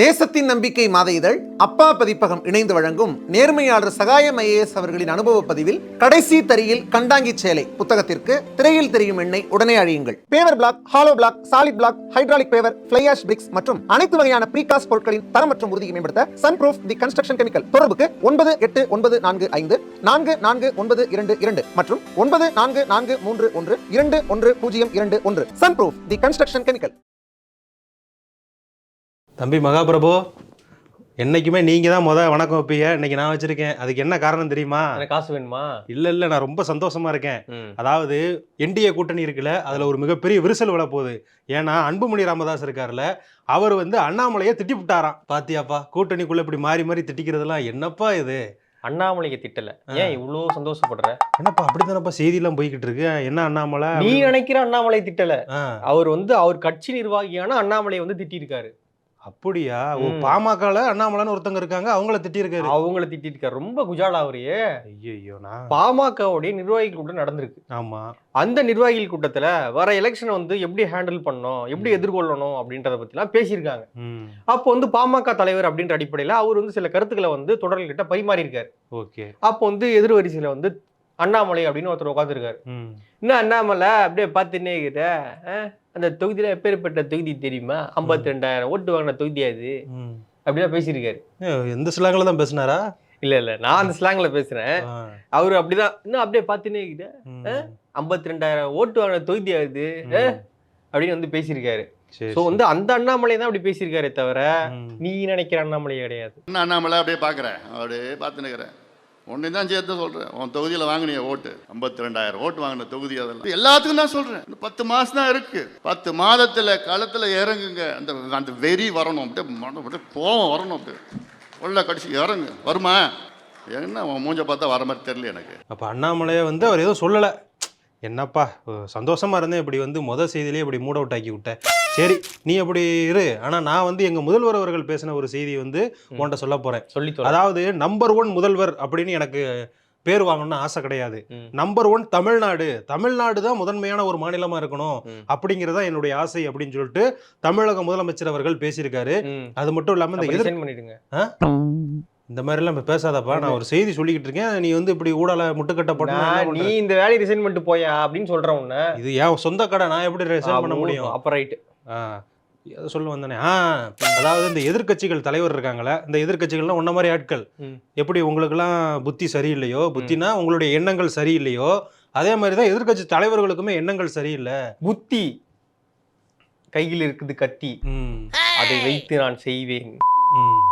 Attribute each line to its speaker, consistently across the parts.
Speaker 1: தேசத்தின் நம்பிக்கை மாத இதழ் அப்பா பதிப்பகம் இணைந்து வழங்கும் நேர்மையாளர் சகாயம் ஐஏஎஸ் அவர்களின் அனுபவ பதிவில் கடைசி தரியில் கண்டாங்கி சேலை புத்தகத்திற்கு திரையில் தெரியும் எண்ணெய் உடனே அழியுங்கள். Paver block hollow block solid block hydraulic paver fly ash bricks மற்றும் அனைத்து வகையான ப்ரீகாஸ்ட் பொருட்களின் தரம் மற்றும் உறுதியை மேம்படுத்த Sun proof the construction chemical தொடர்புக்கு ஒன்பது எட்டு ஒன்பது நான்கு ஐந்து நான்கு நான்கு ஒன்பது இரண்டு இரண்டு மற்றும் ஒன்பது நான்கு நான்கு மூன்று ஒன்று இரண்டு ஒன்று பூஜ்ஜியம் இரண்டு ஒன்று. Sun proof the construction chemical
Speaker 2: தம்பி மகாபிரபு என்னைக்குமே நீங்கள் தான் முத வணக்கம் வைப்பீங்க. இன்னைக்கு நான் வச்சிருக்கேன். அதுக்கு என்ன காரணம் தெரியுமா?
Speaker 3: எனக்கு காசு வேணுமா?
Speaker 2: இல்லை இல்லை நான் ரொம்ப சந்தோஷமா இருக்கேன். அதாவது என்டிஏ கூட்டணி இருக்குல்ல அதில் ஒரு மிகப்பெரிய விரிசல் விழ போகுது. ஏன்னா அன்புமணி ராமதாஸ் இருக்கார்ல அவர் வந்து அண்ணாமலையை திட்டி விட்டாராம் பாத்தியாப்பா கூட்டணிக்குள்ள இப்படி மாறி மாறி திட்டிக்கிறதெல்லாம் என்னப்பா இது?
Speaker 3: அண்ணாமலைக்கு திட்டல. ஏன் இவ்வளோ சந்தோஷப்படுற?
Speaker 2: என்னப்பா அப்படித்தானப்பா செய்தியெல்லாம் போய்கிட்டு இருக்கு? என்ன அண்ணாமலை
Speaker 3: நீ நினைக்கிற அண்ணாமலை திட்டல. அவர் வந்து அவர் கட்சி நிர்வாகியான அண்ணாமலை வந்து திட்டிருக்காரு
Speaker 2: அப்படியா? ஓ. பாமகல அண்ணாமலைன்னு ஒருத்தங்க இருக்காங்க அவங்கள திட்டியிருக்காரு
Speaker 3: அவங்கள திட்டிருக்காரு. ரொம்ப குஜாலா அவரையே
Speaker 2: ஐயோ நான்
Speaker 3: பாமகவுடைய நிர்வாகிகள் கூட்டம் நடந்திருக்கு.
Speaker 2: ஆமா.
Speaker 3: அந்த நிர்வாகிகள் கூட்டத்துல வர எலெக்ஷனை வந்து எப்படி ஹேண்டில் பண்ணணும் எப்படி எதிர்கொள்ளணும் அப்படின்றத பத்திலாம் பேசியிருக்காங்க. அப்போ வந்து பாமக தலைவர் அப்படின்ற அடிப்படையில அவர் வந்து சில கருத்துக்களை வந்து தொடர்கிட்ட பரிமாறியிருக்காரு.
Speaker 2: ஓகே.
Speaker 3: அப்போ வந்து எதிர் வரிசையில வந்து அண்ணாமலை அப்படின்னு ஒருத்தர் உட்காந்துருக்காரு
Speaker 2: ம்.
Speaker 3: என்ன அண்ணாமலை அப்படியே பார்த்துன்னே ஆ? அந்த தொகுதியில எப்பேற்பட்ட தொகுதி தெரியுமா? ஐம்பத்தி ரெண்டாயிரம் ஓட்டு வாங்கின தொகுதி அது.
Speaker 2: ம்.
Speaker 3: அப்படிலாம் பேசியிருக்காரு.
Speaker 2: எந்த ஸ்லாங்கில் தான் பேசினாரா?
Speaker 3: இல்ல இல்ல நான் அந்த ஸ்லாங்ல பேசுறேன்.
Speaker 2: ஆ,
Speaker 3: அவரு அப்படிதான் இன்னும் அப்படியே பார்த்துன்னே இருக்கிற
Speaker 2: ம்,
Speaker 3: ஐம்பத்தி ரெண்டாயிரம் ஓட்டு வாங்கின தொகுதி
Speaker 2: ம்.
Speaker 3: அப்படின்னு வந்து பேசியிருக்காரு. சோ வந்து அந்த அண்ணாமலை தான் அப்படி பேசியிருக்காரே தவிர. நீ நினைக்கிற அண்ணாமலை கிடையாது.
Speaker 4: அண்ணாமலை அப்படியே பார்க்குறேன். அப்படியே பார்த்துன்னுக்கிறேன் ஒன்று தான் சேர்த்து சொல்கிறேன் உன் தொகுதியில் வாங்கினிய ஓட்டு. ஐம்பத்தி ரெண்டாயிரம் ஓட்டு வாங்கின தொகுதி அதெல்லாம். எல்லாத்துக்கும் தான் சொல்கிறேன் இந்த பத்து மாதம் தான் இருக்குது பத்து மாதத்தில் களத்தில் இறங்குங்க. அந்த அந்த வெறி வரணும். அப்படியே அப்படியே கோவம் வரணும். அப்படியே. உள்ள கடிச்சு இறங்கு. வருமா? என்ன உன் மூஞ்ச பார்த்தா வர மாதிரி தெரியல எனக்கு.
Speaker 2: அப்போ அண்ணாமலையை வந்து அவர் எதுவும் சொல்லலை. என்னப்பா சந்தோஷமாக இருந்தேன். இப்படி வந்து முத செய்தியிலே இப்படி மூட் அவுட் ஆக்கி விட்டேன். சரி நீ அப்படி இரு. ஆனா நான் வந்து எங்க முதல்வர் அவர்கள் பேசின ஒரு செய்தி வந்து
Speaker 3: ம்.
Speaker 2: உன்கிட்ட சொல்ல போறேன்.
Speaker 3: சொல்லி.
Speaker 2: அதாவது நம்பர் ஒன் முதல்வர் அப்படின்னு எனக்கு பேர் வாங்கணும்னு ஆசை கிடையாது. Number one Tamil Nadu. தமிழ்நாடு தான் முதன்மையான ஒரு மாநிலமா இருக்கணும். அப்படிங்கிறதா என்னுடைய ஆசை அப்படின்னு சொல்லிட்டு தமிழக முதலமைச்சர் அவர்கள் பேசியிருக்காரு. அது மட்டும் இல்லாம இந்த எதிர்
Speaker 3: பண்ணிடுங்க.
Speaker 2: இந்த மாதிரி எல்லாம் இப்ப பேசாதப்பா. நான் ஒரு செய்தி சொல்லிக்கிட்டு இருக்கேன். நீ வந்து இப்படி ஊடால முட்டுக்கட்ட
Speaker 3: நான் நீ இந்த வேலையை ரிசைன் பண்ணிட்டு போயா அப்படின்னு சொல்றேன் உன்ன.
Speaker 2: இது என் சொந்த கடை. நான் எப்படி ரிசைன் பண்ண முடியும்?
Speaker 3: அப்ப ரைட்
Speaker 2: ஆ, எதை சொல்ல வந்தானே ஆ அதாவது இந்த எதிர்க்கட்சிகள் தலைவர் இருக்காங்களே இந்த எதிர்க்கட்சிகள்லாம் உன்ன மாதிரி ஆட்கள். எப்படி உங்களுக்கெல்லாம் புத்தி சரியில்லையோ புத்தினா உங்களுடைய எண்ணங்கள் சரியில்லையோ அதே மாதிரி தான் எதிர்க்கட்சி தலைவர்களுக்குமே எண்ணங்கள் சரியில்லை.
Speaker 3: புத்தி கையில் இருக்குது கத்தி. அதை வைத்து நான் செய்வேன்.
Speaker 2: ம்.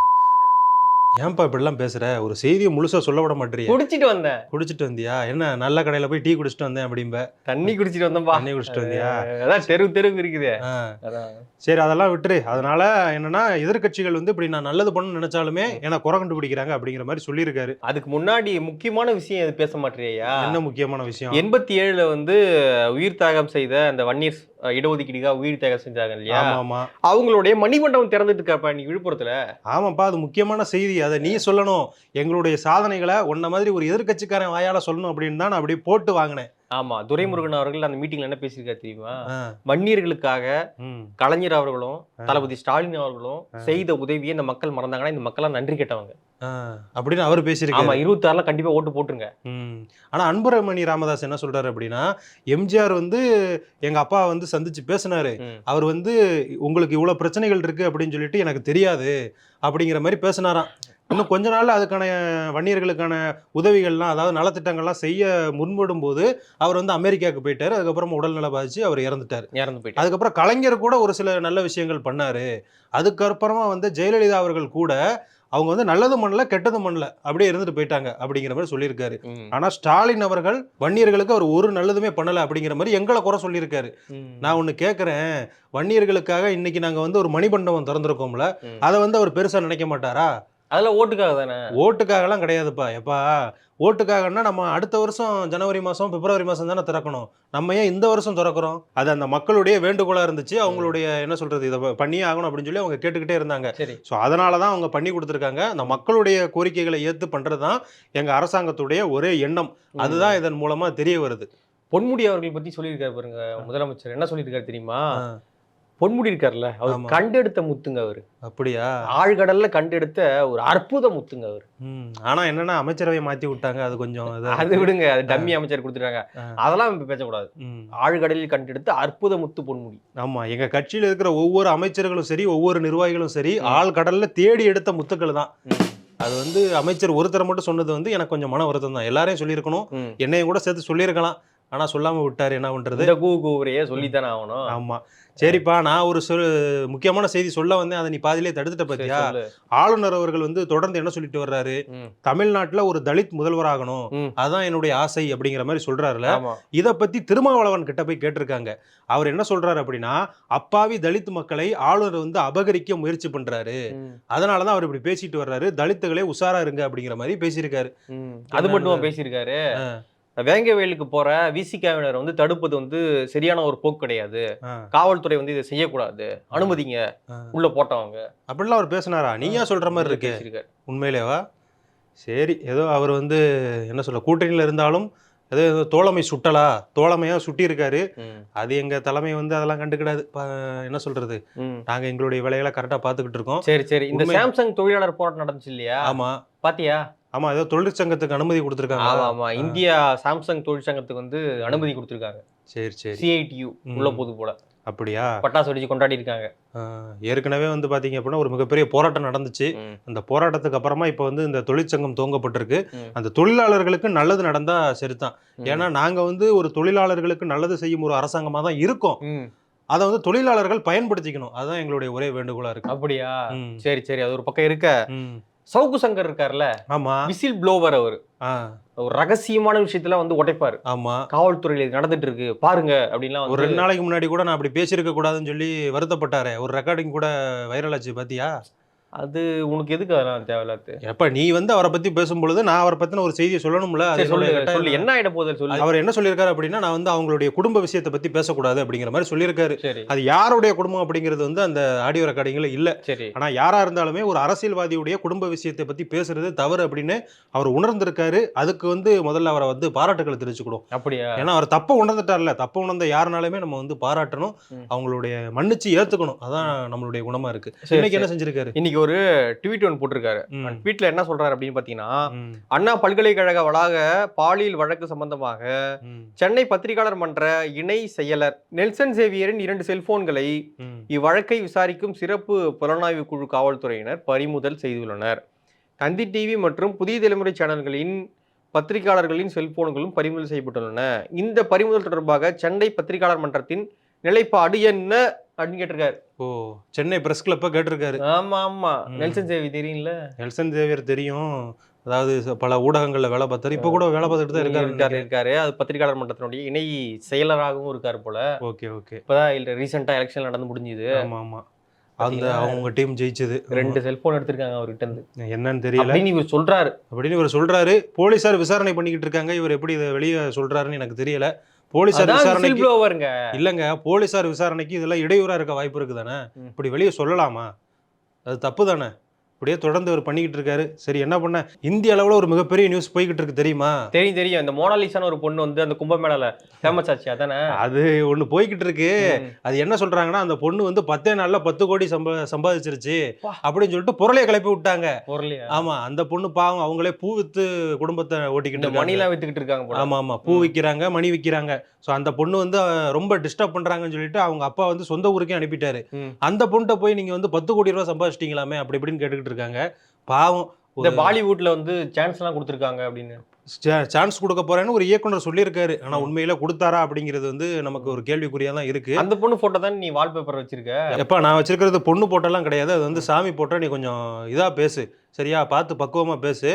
Speaker 2: ஏன்பா இப்படிலாம் பேசுற? ஒரு செய்தியை முழுசா சொல்ல விட மாட்டேறிய.
Speaker 3: குடிச்சிட்டு வந்தேன்.
Speaker 2: குடிச்சிட்டு வந்தியா? என்ன நல்ல கடையில போய் டீ குடிச்சிட்டு வந்தேன் அப்படிம்ப.
Speaker 3: தண்ணி குடிச்சிட்டு வந்தேன்பா.
Speaker 2: தண்ணி குடிச்சிட்டு வந்தியா?
Speaker 3: அதான் தெரு தெருவுக்கு இருக்குது.
Speaker 2: சரி அதெல்லாம் விட்டுரு. அதனால என்னன்னா எதிர்க்கட்சிகள் வந்து இப்படி நான் நல்லது பண்ணணும்னு நினைச்சாலுமே என்ன குறை கண்டுபிடிக்கிறாங்க அப்படிங்கிற மாதிரி சொல்லியிருக்காரு.
Speaker 3: அதுக்கு முன்னாடி முக்கியமான விஷயம் எது பேச மாட்டேறியா?
Speaker 2: என்ன முக்கியமான விஷயம்?
Speaker 3: எண்பத்தி ஏழுல வந்து உயிர் தியாகம் செய்த அந்த வன்னியர் இடஒதுக்கீடுக்காக உயிர் தியாகம் செஞ்சாங்க இல்லையா?
Speaker 2: ஆமா
Speaker 3: அவங்களுடைய மணிமண்டபம் திறந்துட்டு இருக்கப்ப நீ விழுப்புரத்துல?
Speaker 2: ஆமாப்பா அது முக்கியமான செய்தி. அதை நீ சொல்லணும். எங்களுடைய சாதனைகளை உன்ன மாதிரி ஒரு எதிர்க்கட்சிக்காரன் வாயால சொல்லணும் அப்படின்னு தான் நான் அப்படியே போட்டு வாங்கினேன்.
Speaker 3: ஆமா துரைமுருகன் அவர்கள் அந்த மீட்டிங்ல என்ன பேசியிருக்காரு தெரியுமா? வன்னியர்களுக்காக கலைஞர் அவர்களும் தளபதி ஸ்டாலின் அவர்களும் செய்த உதவியை இந்த மக்கள் மறந்தாங்கன்னா இந்த மக்கள்லாம் நன்றி கேட்டவங்க.
Speaker 2: அப்படின்னு அவர்
Speaker 3: ஆமா
Speaker 2: பேசியிருக்காரு.
Speaker 3: இருபத்தி ஆறுல கண்டிப்பா ஓட்டு போட்டுருங்க.
Speaker 2: ஆனா அன்புரமணி ராமதாஸ் என்ன சொல்றாரு அப்படின்னா எம்ஜிஆர் வந்து எங்க அப்பா வந்து சந்திச்சு பேசினாரு. அவர் வந்து உங்களுக்கு இவ்வளவு பிரச்சனைகள் இருக்கு அப்படின்னு சொல்லிட்டு எனக்கு தெரியாது அப்படிங்கிற மாதிரி பேசினாராம். இன்னும் கொஞ்ச நாள்ல அதுக்கான வன்னியர்களுக்கான உதவிகள்லாம் அதாவது நலத்திட்டங்கள்லாம் செய்ய முன்படும் போது அவர் வந்து அமெரிக்காவுக்கு போயிட்டாரு. அதுக்கப்புறம் உடல்நல பாதிச்சு அவர் இறந்துட்டார்.
Speaker 3: இறந்து போயிட்டு
Speaker 2: அதுக்கப்புறம் கலைஞர் கூட ஒரு சில நல்ல விஷயங்கள் பண்ணாரு. அதுக்கப்புறமா வந்து ஜெயலலிதா அவர்கள் கூட அவங்க வந்து நல்லது பண்ணல கெட்டது பண்ணல அப்படியே இருந்துட்டு போயிட்டாங்க அப்படிங்கிற மாதிரி சொல்லியிருக்காரு. ஆனா ஸ்டாலின் அவர்கள் வன்னியர்களுக்கு அவர் ஒரு நல்லதுமே பண்ணல அப்படிங்கிற மாதிரி எங்களை குறை சொல்லியிருக்காரு. நான் ஒண்ணு கேட்குறேன் வன்னியர்களுக்காக இன்னைக்கு நாங்க வந்து ஒரு மணிமண்டபம் திறந்திருக்கோம்ல. அதை வந்து அவர் பெருசா நினைக்க மாட்டாரா
Speaker 3: அதெல்லாம் ஓட்டுக்காக தானே?
Speaker 2: ஓட்டுக்காகலாம் கிடையாதுப்பா. எப்பா ஓட்டுக்காகன்னா நம்ம அடுத்த வருஷம் ஜனவரி மாதம் பிப்ரவரி மாதம் தானே திறக்கணும். நம்ம ஏன் இந்த வருஷம் திறக்கிறோம்? அது அந்த மக்களுடைய வேண்டுகோளாக இருந்துச்சு. அவங்களுடைய என்ன சொல்றது இதை பண்ணியே ஆகணும் அப்படின்னு சொல்லி அவங்க கேட்டுக்கிட்டே இருந்தாங்க.
Speaker 3: சரி.
Speaker 2: ஸோ அதனால தான் அவங்க பண்ணி கொடுத்துருக்காங்க. அந்த மக்களுடைய கோரிக்கைகளை ஏற்று பண்ணுறது தான் எங்கள் அரசாங்கத்துடைய ஒரே எண்ணம். அதுதான் இதன் மூலமாக தெரிய வருது.
Speaker 3: பொன்முடி அவர்கள் பத்தி சொல்லியிருக்காரு பாருங்க முதலமைச்சர். என்ன சொல்லியிருக்காரு தெரியுமா. பொன்முடி இருக்கார்ல அவர். கண்டெடுத்த முத்துங்க அவரு.
Speaker 2: அப்படியா?
Speaker 3: ஆழ்கடல்ல கண்டெடுத்த ஒரு அற்புத முத்துங்க அவர்.
Speaker 2: ஆனா என்னன்னா அமைச்சரவை மாத்தி விட்டாங்க அது கொஞ்சம்
Speaker 3: அது விடுங்க அது டம்மி அமைச்சர் கொடுத்துட்டாங்க. அதெல்லாம் பேசக்கூடாது. ஆழ்கடலில் கண்டெடுத்த அற்புத முத்து பொன்முடி.
Speaker 2: ஆமா எங்க கட்சியில இருக்கிற ஒவ்வொரு அமைச்சர்களும் சரி ஒவ்வொரு நிர்வாகிகளும் சரி ஆள் கடல்ல தேடி எடுத்த முத்துக்கள் தான். அது வந்து அமைச்சர் ஒருத்தரை மட்டும் சொன்னது வந்து எனக்கு கொஞ்சம் மன வருத்தம் தான். எல்லாரையும் சொல்லியிருக்கணும். என்னையும் கூட சேர்த்து சொல்லியிருக்கலாம். ஆனா சொல்லாம விட்டாரு என்ன
Speaker 3: இந்த கூ கூவரையே சொல்லித்தானே ஆகணும்.
Speaker 2: ஆமா. சரிப்பா நான் ஒரு சொல் முக்கியமான செய்தி சொல்ல வந்தேன் அதை நீ பாதியிலே தடுத்துட்ட
Speaker 3: சொல்லு.
Speaker 2: ஆளுநர் அவர்கள் வந்து தொடர்ந்து என்ன சொல்லிட்டு வர்றாரு. தமிழ்நாட்டுல ஒரு தலித் முதல்வராகணும்
Speaker 3: ம்.
Speaker 2: அதான் என்னுடைய ஆசை அப்படிங்கிற மாதிரி சொல்றாருல. இத பத்தி திருமாவளவன் கிட்ட போய் கேட்டிருக்காங்க. அவர் என்ன சொல்றாரு அப்படின்னா அப்பாவி தலித் மக்களை ஆளுநர் வந்து அபகரிக்க முயற்சி பண்றாரு. அதனாலதான் அவர் இப்படி பேசிட்டு வர்றாரு. தலித்துகளே உஷாரா இருங்க அப்படிங்கிற மாதிரி பேசியிருக்காரு.
Speaker 3: அது மட்டுமா பேசியிருக்காரு. வேங்க வயலுக்கு போற விசிகாவினர் வந்து தடுப்பது வந்து சரியான ஒரு போக்கு கிடையாது. காவல்துறை வந்து இதை செய்யக்கூடாது. அனுமதிங்க. உள்ள போட்டவங்க.
Speaker 2: அப்படிலாம் அவர் பேசினாரா? நீயா சொல்ற மாதிரி இருக்கு. உண்மையிலேவா? சரி ஏதோ அவர் வந்து என்ன சொல்ல கூட்டணியில இருந்தாலும் ஏதோ தோழமை சுட்டலா? தோழமையா சுட்டி இருக்காரு
Speaker 3: ம்.
Speaker 2: அது எங்க தலைமை வந்து அதெல்லாம் கண்டுக்கிடாது. என்ன சொல்றது. நாங்க எங்களுடைய வேலைகளை கரெக்டா பாத்துக்கிட்டு இருக்கோம்.
Speaker 3: சரி சரி. இந்த சாம்சங் தொழிலாளர் போராட்டம் நடந்துச்சு இல்லையா?
Speaker 2: ஆமா.
Speaker 3: பாத்தியா?
Speaker 2: ஆமா ஏதோ தொழிற்சங்கத்துக்கு அனுமதி
Speaker 3: ஆமா
Speaker 2: கொடுத்துருக்காங்க
Speaker 3: ஆமா இந்தியா சாம்சங் தொழிற்சங்கத்துக்கு வந்து அனுமதி கொடுத்திருக்காங்க.
Speaker 2: சரி சரி.
Speaker 3: சிஐடியு. உள்ள போது போல.
Speaker 2: அப்படியா?
Speaker 3: பட்டாசு வெடிச்சு கொண்டாடி இருக்காங்க
Speaker 2: ஏற்கனவே வந்து பாத்தீங்க அப்படின்னா ஒரு மிகப்பெரிய போராட்டம் நடந்துச்சு. அந்த போராட்டத்துக்கு அப்புறமா இப்போ வந்து இந்த தொழிற்சங்கம் துவங்கப்பட்டிருக்கு. அந்த தொழிலாளர்களுக்கு நல்லது நடந்தா சரிதான். ஏன்னா நாங்க வந்து ஒரு தொழிலாளர்களுக்கு நல்லது செய்யும் ஒரு அரசாங்கமா தான் இருக்கோம். அதை வந்து தொழிலாளர்கள் பயன்படுத்திக்கணும். அதுதான் எங்களுடைய ஒரே வேண்டுகோளா இருக்கு.
Speaker 3: அப்படியா. சரி சரி. அது ஒரு பக்கம் இருக்க. சவுக்கு சங்கர் இருக்கார்ல
Speaker 2: ஆமா.
Speaker 3: விசில் ப்ளோவர் அவர். ஒரு ரகசியமான விஷயத்துல வந்து உடைப்பாரு
Speaker 2: ஆமா.
Speaker 3: காவல்துறையில இது நடந்துட்டு இருக்கு பாருங்க அப்படின்லாம்
Speaker 2: ஒரு ரெண்டு நாளைக்கு முன்னாடி கூட நான் அப்படி பேசியிருக்க கூடாதுன்னு சொல்லி வருத்தப்பட்டாரே. ஒரு ரெக்கார்டிங் கூட வைரல் ஆச்சு பாத்தியா?
Speaker 3: அது உனக்கு எதுக்கு அதெல்லாம் தேவையில்லாது
Speaker 2: எப்ப நீ வந்து அவரை பத்தி பேசும்பொழுது நான் அவரை பத்தின ஒரு செய்தியை சொல்லணும்ல?
Speaker 3: சொல்லு என்ன ஆயிட போகுது சொல்லு.
Speaker 2: அவர் என்ன சொல்லியிருக்காரு அப்படின்னா நான் வந்து அவங்களுடைய குடும்ப விஷயத்தை பத்தி பேசக்கூடாது அப்படிங்கிற மாதிரி சொல்லியிருக்காரு. அது யாருடைய குடும்பம் அப்படிங்கிறது வந்து அந்த ஆடியோ ரெக்கார்டிங்ல இல்ல.
Speaker 3: சரி.
Speaker 2: ஆனா யாரா இருந்தாலுமே ஒரு அரசியல்வாதியுடைய குடும்ப விஷயத்தை பத்தி பேசுறது தவறு அப்படின்னு அவர் உணர்ந்திருக்காரு. அதுக்கு வந்து முதல்ல அவரை வந்து பாராட்டுகளை தெரிவிச்சுக்கணும்.
Speaker 3: அப்படியா?
Speaker 2: ஏன்னா அவர் தப்ப உணர்ந்துட்டார்ல. தப்ப உணர்ந்த யாருனாலுமே நம்ம வந்து பாராட்டணும். அவங்களுடைய மன்னிச்சு ஏத்துக்கணும். அதான் நம்மளுடைய குணமா இருக்கு. இன்னைக்கு என்ன
Speaker 3: சரி.
Speaker 2: செஞ்சிருக்காரு?
Speaker 3: இன்னைக்கு ஒரு ட்வீட் ஒன்று போட்டிருக்காரு. ட்வீட்ல என்ன சொல்றாரு அப்படின்னு பாத்தீங்கன்னா அண்ணா பல்கலைக்கழக வளாக பாலியல் வழக்கு சம்பந்தமாக சென்னை பத்திரிகையாளர் மன்ற இணை செயலர் நெல்சன் சேவியரின் இரண்டு செல்போன்களை. இவ்வழக்கை விசாரிக்கும் சிறப்பு புலனாய்வு குழு காவல்துறையினர் பறிமுதல் செய்துள்ளனர். தந்தி டிவி மற்றும் புதிய தலைமுறை சேனல்களின் பத்திரிகையாளர்களின் செல்போன்களும் பறிமுதல் செய்யப்பட்டுள்ளன. இந்த பறிமுதல் தொடர்பாக சென்னை பத்திரிகையாளர் மன்றத்தின் நிலைப்பாடு என்ன அப்படின்னு கேட்டிருக்காரு.
Speaker 2: ஓ சென்னை பிரஸ் கிளப்ப கேட்டிருக்காரு.
Speaker 3: ஆமா ஆமா. நெல்சன் சேவி தெரியும்ல?
Speaker 2: நெல்சன் தேவியர் தெரியும். அதாவது பல ஊடகங்கள்ல வேலை பார்த்தாரு இப்ப கூட வேலை பார்த்துட்டு தான்
Speaker 3: இருக்காரு
Speaker 2: இருக்காரு
Speaker 3: இருக்காரு. அது பத்திரிகையாளர் மன்றத்தினுடைய இணை செயலராகவும் இருக்காரு போல.
Speaker 2: Okay okay.
Speaker 3: இப்பதான் இல்ல ரீசெண்டா எலெக்ஷன் நடந்து முடிஞ்சுது.
Speaker 2: ஆமா ஆமா. அந்த? அவங்க டீம் ஜெயிச்சது.
Speaker 3: ரெண்டு செல்போன் எடுத்திருக்காங்க அவர்கிட்ட இருந்து.
Speaker 2: என்னன்னு தெரியல.
Speaker 3: அப்படின்னு இவர் சொல்றாரு.
Speaker 2: அப்படின்னு இவர் சொல்றாரு. போலீசார் விசாரணை பண்ணிக்கிட்டு இருக்காங்க. இவர் எப்படி இதை வெளியே சொல்றாருன்னு எனக்கு தெரியல. போலீசார் விசாரணைக்கு. இல்லங்க போலீசார் விசாரணைக்கு இதெல்லாம் இடையூறா இருக்க வாய்ப்பு இருக்குதானே. இப்படி வெளியே சொல்லலாமா அது தப்பு தானே இப்படியே தொடர்ந்து அவர் பண்ணிக்கிட்டு இருக்காரு. சரி என்ன பண்ண? இந்திய அளவுல ஒரு மிகப்பெரிய நியூஸ் போய்கிட்டு இருக்கு தெரியுமா?
Speaker 3: தெரியும் தெரியும். இந்த மோனாலிசான்னு ஒரு பொண்ணு வந்து அந்த கும்பமேளால ஃபேமஸ் ஆச்சு அதானே?
Speaker 2: அது ஒண்ணு போய்கிட்டு இருக்கு. அது என்ன சொல்றாங்கன்னா அந்த பொண்ணு வந்து பத்தே நாள்ல பத்து கோடி சம்ப சம்பாதிச்சிருச்சு. அப்படின்னு சொல்லிட்டு பொருளைய கிளப்பி விட்டாங்க. ஆமா அந்த பொண்ணு பாவம் அவங்களே பூ வித்து குடும்பத்தை ஓட்டிக்கிட்டு
Speaker 3: மணிலாம் வித்துக்கிட்டு இருக்காங்க
Speaker 2: ஆமா ஆமா. பூ
Speaker 3: ம்.
Speaker 2: விக்கிறாங்க மணி விக்கிறாங்க. சோ அந்த பொண்ணு வந்து ரொம்ப டிஸ்டர்ப் பண்றாங்கன்னு சொல்லிட்டு அவங்க அப்பா வந்து சொந்த ஊருக்கே அனுப்பிட்டாரு. அந்த பொண்ணை போய் நீங்க வந்து பத்து கோடி ரூபாய் சம்பாதிச்சிட்டீங்களாமே அப்படி இப்படின்னு கேட்டுக்கிட்டு இருக்காங்க பாவம்
Speaker 3: இந்த பாலிவுட்ல வந்து சான்ஸ் எல்லாம் கொடுத்துருக்காங்க அப்படின்னு.
Speaker 2: சான்ஸ் கொடுக்க போறேன்னு ஒரு இயக்குனர் சொல்லியிருக்காரு. ஆனா. உண்மையில கொடுத்தாரா அப்படிங்கிறது வந்து நமக்கு ஒரு கேள்விக்குறியா தான் இருக்கு.
Speaker 3: அந்த பொண்ணு போட்டோ தான் நீ வால்பேப்பர் வச்சிருக்க?
Speaker 2: எப்பா நான் வச்சிருக்கிறது பொண்ணு போட்டெல்லாம் கிடையாது. அது வந்து சாமி போட்டோ நீ கொஞ்சம் இதா பேசு. சரியா? பார்த்து பக்குவமா பேசு.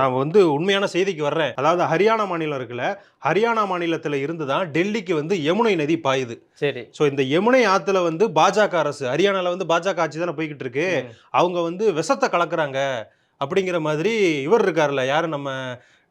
Speaker 2: நான் வந்து உண்மையான செய்திக்கு வர்றேன். அதாவது ஹரியானா மாநிலம் இருக்குல்ல ஹரியானா மாநிலத்துல இருந்து தான் டெல்லிக்கு வந்து யமுனை நதி பாயுது.
Speaker 3: சரி.
Speaker 2: ஸோ இந்த யமுனை ஆத்துல வந்து பாஜக அரசு ஹரியானால வந்து பாஜக ஆட்சி தானே போய்கிட்டு இருக்கு. அவங்க வந்து விஷத்தை கலக்குறாங்க. அப்படிங்கிற மாதிரி இவர் இருக்காருல்ல யாரு நம்ம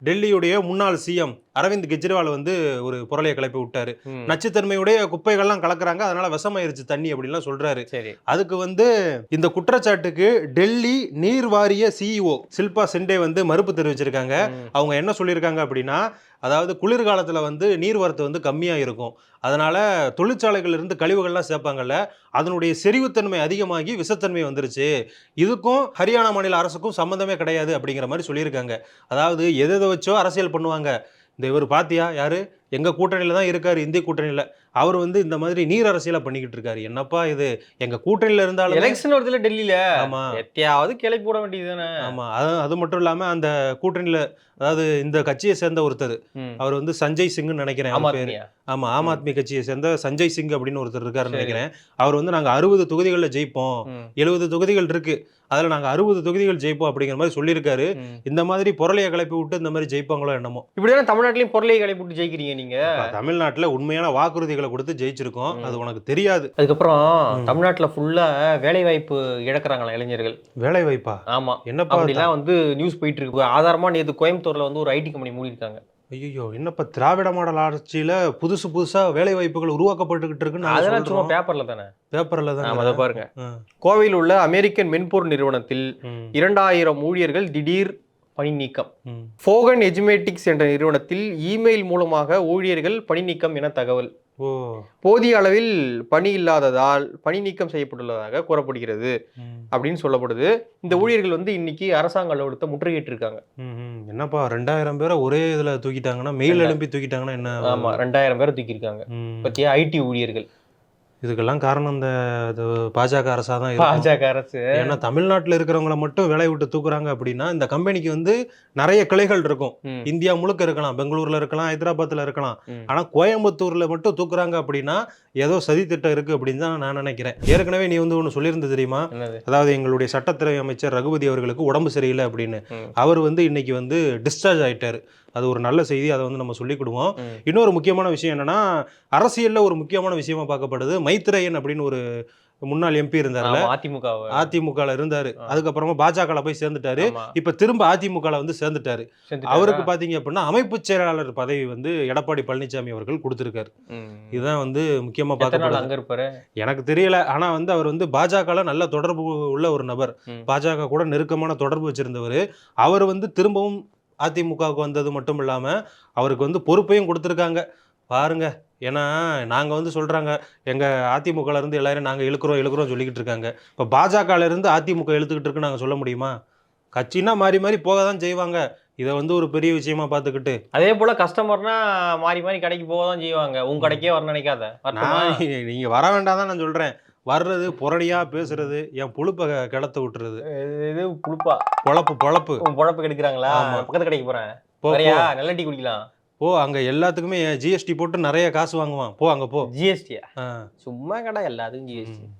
Speaker 2: டெல்லியுடைய முன்னாள் சிஎம் அரவிந்த் கெஜ்ரிவால் வந்து ஒரு புரளையை கிளப்பி விட்டாரு. நச்சுத்தன்மையுடைய குப்பைகள்லாம் கலக்குறாங்க அதனால விஷமாயிருச்சு தண்ணி அப்படின்லாம் சொல்றாரு.
Speaker 3: சரி.
Speaker 2: அதுக்கு வந்து இந்த குற்றச்சாட்டுக்கு டெல்லி நீர் வாரிய சிஇஓ சில்பா செண்டே வந்து மறுப்பு தெரிவிச்சிருக்காங்க. அவங்க என்ன சொல்லியிருக்காங்க அப்படின்னா அதாவது குளிர்காலத்தில் வந்து நீர்வரத்து வந்து கம்மியாக இருக்கும். அதனால தொழிற்சாலைகள் இருந்து கழிவுகள்லாம் சேர்ப்பாங்கல்ல அதனுடைய செறிவுத்தன்மை அதிகமாகி விஷத்தன்மை வந்துருச்சு. இதுக்கும் ஹரியானா மாநில அரசுக்கும் சம்மந்தமே கிடையாது அப்படிங்கிற மாதிரி சொல்லியிருக்காங்க. அதாவது எதை எதை வச்சோ அரசியல் பண்ணுவாங்க. இந்த இவர் பாத்தியா? யாரு? எங்க கூட்டணியில தான் இருக்காரு இந்திய கூட்டணியில. அவர் வந்து இந்த மாதிரி நீர் அரசியலை பண்ணிக்கிட்டு இருக்காரு. என்னப்பா இது? எங்க கூட்டணியில இருந்தாலும்
Speaker 3: எலெக்ஷன் வருதுல டெல்லியில.
Speaker 2: ஆமா.
Speaker 3: எத்தையாவது கிளப்பி போட வேண்டியது தானே
Speaker 2: ஆமா. அது அது மட்டும் இல்லாம அந்த கூட்டணியில அதாவது இந்த கட்சியை சேர்ந்த ஒருத்தர். அவர் வந்து சஞ்சய் சிங்னு நினைக்கிறேன்
Speaker 3: ஆமா
Speaker 2: ஆமா ஆத்மி கட்சியை சேர்ந்த சஞ்சய் சிங் அப்படின்னு ஒருத்தர் இருக்காருன்னு நினைக்கிறேன். அவர் வந்து நாங்க அறுபது தொகுதிகளில் ஜெயிப்போம். எழுபது தொகுதிகள் இருக்கு. அதுல நாங்க அறுபது தொகுதிகள் ஜெயிப்போம் அப்படிங்கிற மாதிரி சொல்லியிருக்காரு. இந்த மாதிரி பொருளையை கிளப்பி விட்டு இந்த மாதிரி ஜெயிப்பாங்களோ என்னமோ.
Speaker 3: இப்படிதானே தமிழ்நாட்டிலயும் பொருளை கிளப்பி விட்டு ஜெயிக்கிறீங்க நீங்க.
Speaker 2: தமிழ்நாட்டுல உண்மையான வாக்குறுதிகளை கொடுத்து ஜெயிச்சிருக்கோம். அது உனக்கு தெரியாது.
Speaker 3: அதுக்கப்புறம். தமிழ்நாட்டுல ஃபுல்லா வேலை வாய்ப்பு இழக்கிறாங்களா இளைஞர்கள்?
Speaker 2: வேலை வாய்ப்பா
Speaker 3: ஆமா.
Speaker 2: என்னப்பா
Speaker 3: அப்படிலாம் வந்து நியூஸ் போயிட்டு இருக்கு. ஆதாரமா நேத்து கோயம்புத்தூர்ல வந்து ஒரு ஐடி கம்பெனி மூடி இருக்காங்க
Speaker 2: ஐயோ என்னப்பா திராவிட மாடல் ஆட்சியில புதுசு புதுசா வேலை வாய்ப்புகள் உருவாக்கப்பட்டுக்கிட்டு இருக்குன்னு
Speaker 3: அதெல்லாம் சும்மா பேப்பர்ல தானே?
Speaker 2: பேப்பர்ல
Speaker 3: ஆமா அதை
Speaker 2: தான்
Speaker 3: பாருங்க கோவையில் உள்ள அமெரிக்கன் மென்பொருள் நிறுவனத்தில் இரண்டாயிரம் ஊழியர்கள் திடீர் பணி நீக்கம் ஃபோகன் எஜுமேட்டிக்ஸ் என்ற நிறுவனத்தில் இமெயில் மூலமாக ஊழியர்கள் பணி நீக்கம் என தகவல். போதிய அளவில் பணி இல்லாததால் பணி நீக்கம் செய்யப்பட்டுள்ளதாக கூறப்படுகிறது. அப்படின்னு சொல்லப்படுது. இந்த ஊழியர்கள் வந்து இன்னைக்கு அரசாங்க அலுவலகத்தை முற்றுகையிட்டு இருக்காங்க.
Speaker 2: என்னப்பா ரெண்டாயிரம் பேரை ஒரே இதுல தூக்கிட்டாங்கன்னா மெயில் எழுப்பி தூக்கிட்டாங்கன்னா என்ன
Speaker 3: ஆமா ரெண்டாயிரம் பேரை தூக்கியிருக்காங்க. பத்தியா ஐடி ஊழியர்கள்.
Speaker 2: இதுக்கெல்லாம் காரணம் இந்த பாஜக அரசா தான்
Speaker 3: பாஜக அரசு.
Speaker 2: ஏன்னா தமிழ்நாட்டுல இருக்கிறவங்கள மட்டும் வேலையை விட்டு தூக்குறாங்க அப்படின்னா இந்த கம்பெனிக்கு வந்து நிறைய கிளைகள் இருக்கும். இந்தியா முழுக்க இருக்கலாம் பெங்களூர்ல இருக்கலாம் ஹைதராபாத்ல இருக்கலாம். ஆனா கோயம்புத்தூர்ல மட்டும் தூக்குறாங்க அப்படின்னா ஏதோ சதி திட்டம் இருக்கு அப்படின்னு தான் நான் நினைக்கிறேன். ஏற்கனவே நீ வந்து ஒன்று சொல்லியிருந்து தெரியுமா? அதாவது எங்களுடைய சட்டத்துறை அமைச்சர் ரகுபதி அவர்களுக்கு உடம்பு சரியில்லை அப்படின்னு. அவர் வந்து இன்னைக்கு வந்து டிஸ்சார்ஜ் ஆயிட்டாரு. அது ஒரு நல்ல செய்தி அதை வந்து நம்ம சொல்லிக்கிடுவோம். இன்னொரு முக்கியமான விஷயம் என்னன்னா அரசியல்ல ஒரு முக்கியமான விஷயமா பார்க்கப்படுது. மைத்ரேயன் அப்படின்னு ஒரு முன்னாள் எம்பி இருந்தார்ல.
Speaker 3: அதிமுக.
Speaker 2: அதிமுகல இருந்தாரு. அதுக்கப்புறமா பாஜகல போய் சேர்ந்துட்டாரு. இப்ப திரும்ப அதிமுகல வந்து சேர்ந்துட்டாரு? அவருக்கு பாத்தீங்க அப்படின்னா அமைப்பு செயலாளர் பதவி வந்து எடப்பாடி பழனிசாமி அவர்கள் கொடுத்திருக்காரு. இதுதான் வந்து முக்கியமா பார்க்கப்படுது. எனக்கு தெரியல. ஆனா வந்து அவர் வந்து பாஜகல நல்ல தொடர்பு உள்ள ஒரு நபர். பாஜக கூட நெருக்கமான தொடர்பு வச்சிருந்தவர். அவர் வந்து திரும்பவும் அதிமுகவுக்கு வந்தது மட்டும் இல்லாம அவருக்கு வந்து பொறுப்பையும் கொடுத்துருக்காங்க. பாருங்க ஏன்னா நாங்க வந்து சொல்றாங்க எங்க அதிமுகல இருந்து எல்லாரும் நாங்க இழுக்கிறோம் இழுக்கிறோம் சொல்லிக்கிட்டு இருக்காங்க. இப்ப பாஜகல இருந்து அதிமுக இழுத்துக்கிட்டு இருக்கு நாங்க சொல்ல முடியுமா? கட்சினா மாறி மாறி போக தான் செய்வாங்க. இதை வந்து ஒரு பெரிய விஷயமா பார்த்துக்கிட்டு.
Speaker 3: அதே போல கஸ்டமர்னா மாறி மாறி கடைக்கு போக தான் செய்வாங்க. உன் கடைக்கே வர நினைக்காத. வரட்டுமா?
Speaker 2: நான் நீங்க வர வேண்டாம் தான் நான் சொல்றேன். வர்றது புரணியா பேசுறது என் புழுப்பை கிளத்த விட்டுறது.
Speaker 3: இது- புழுப்பா?
Speaker 2: பொழப்பு பொழப்பு.
Speaker 3: பொழப்பு கெடுக்கிறாங்களா. பக்கத்து கடைக்கு போறேன்.
Speaker 2: போ, போ.
Speaker 3: வரையா? நல்ல டீ குடிக்கலாம்.
Speaker 2: போ அங்க எல்லாத்துக்குமே ஜிஎஸ்டி போட்டு நிறைய காசு வாங்குவான். போ அங்க போ.
Speaker 3: ஜிஎஸ்டியா சும்மா கடை எல்லாத்துக்கும் ஜிஎஸ்டி.